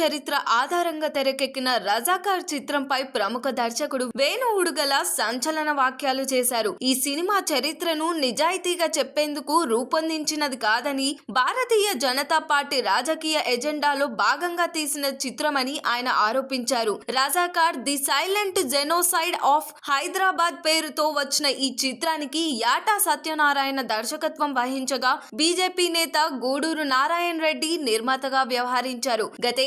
చరిత్ర ఆధారంగా తెరకెక్కిన రజాకార్ చిత్రంపై ప్రముఖ దర్శకుడు వేణు ఉడుగల సంచలన వ్యాఖ్యలు చేశారు. ఈ సినిమా చరిత్రను నిజాయితీగా చెప్పేందుకు రూపొందించినది కాదని భారతీయ జనతా పార్టీ రాజకీయ ఎజెండాలో భాగంగా తీసిన చిత్రమని ఆయన ఆరోపించారు. Razakar the silent genocide of Hyderabad పేరుతో వచ్చిన ఈ చిత్రానికి యాటా సత్యనారాయణ దర్శకత్వం వహించగా బీజేపీ నేత గూడూరు నారాయణ రెడ్డి నిర్మాతగా వ్యవహరించారు.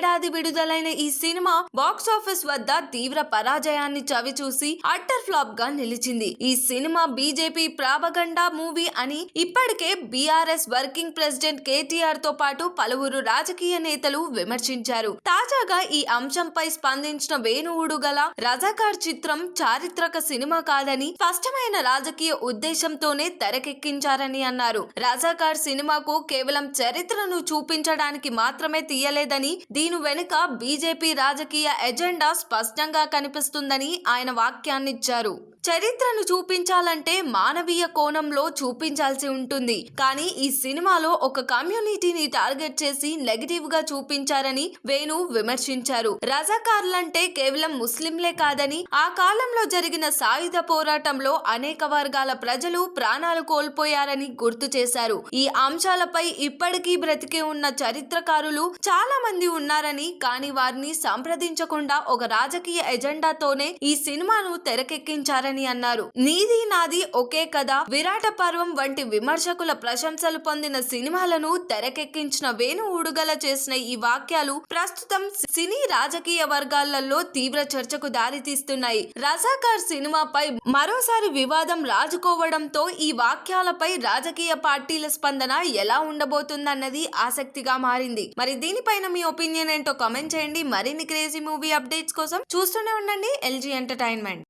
ఏడాది విడుదలైన ఈ సినిమా బాక్సాఫీస్ వద్ద తీవ్ర పరాజయాన్ని చవిచూసి అట్టర్ ఫ్లాప్గా నిలిచింది. ఈ సినిమా బీజేపీ ప్రాపగండా మూవీ అని ఇప్పటికే బీఆర్ఎస్ వర్కింగ్ ప్రెసిడెంట్ కేటీఆర్తో పాటు పలువురు రాజకీయ నేతలు విమర్శించారు. తాజాగా ఈ అంశంపై స్పందించిన వేణువుడు గల రజాకార్ చిత్రం చారిత్రక సినిమా కాదని స్పష్టమైన రాజకీయ ఉద్దేశంతోనే తెరకెక్కించారని అన్నారు. రజాకార్ సినిమాకు కేవలం చరిత్రను చూపించడానికి మాత్రమే తీయలేదని దీని వెనుక బీజేపీ రాజకీయ ఎజెండా స్పష్టంగా కనిపిస్తుందని ఆయన వ్యాఖ్యానిచ్చారు చరిత్రను చూపించాలంటే మానవీయ కోణంలో చూపించాల్సి ఉంటుంది. కానీ ఈ సినిమాలో ఒక కమ్యూనిటీని టార్గెట్ చేసి నెగిటివ్గా చూపించారని వేణు విమర్శించారు. రజాకార్లంటే కేవలం ముస్లింలే కాదని ఆ కాలంలో జరిగిన సాయుధ పోరాటంలో అనేక వర్గాల ప్రజలు ప్రాణాలు కోల్పోయారని గుర్తు చేశారు. ఈ అంశాలపై ఇప్పటికీ బ్రతికే ఉన్న చరిత్రకారులు చాలా మంది ఉన్నారని కానీ వారిని సంప్రదించకుండా ఒక రాజకీయ ఎజెండాతోనే ఈ సినిమాను తెరకెక్కించారని అన్నారు. నీది నాది ఒకే కథ విరాట పర్వం వంటి విమర్శకుల ప్రశంసలు పొందిన సినిమాలను తెరకెక్కించిన వేణు ఉడుగల చేసిన ఈ వాక్యాలు ప్రస్తుతం సినీ రాజకీయ వర్గాలలో తీవ్ర చర్చకు దారితీస్తున్నాయి. రజాకార్ సినిమాపై మరోసారి వివాదం రాజుకోవడంతో ఈ వాక్యాలపై రాజకీయ పార్టీల స్పందన ఎలా ఉండబోతుందన్నది ఆసక్తిగా మారింది. మరి దీనిపైన మీ ఒపీనియన్ ఏంటో కామెంట్ చేయండి. మరిన్ని క్రేజీ మూవీ అప్డేట్స్ కోసం చూస్తూనే ఉండండి. LG entertainment.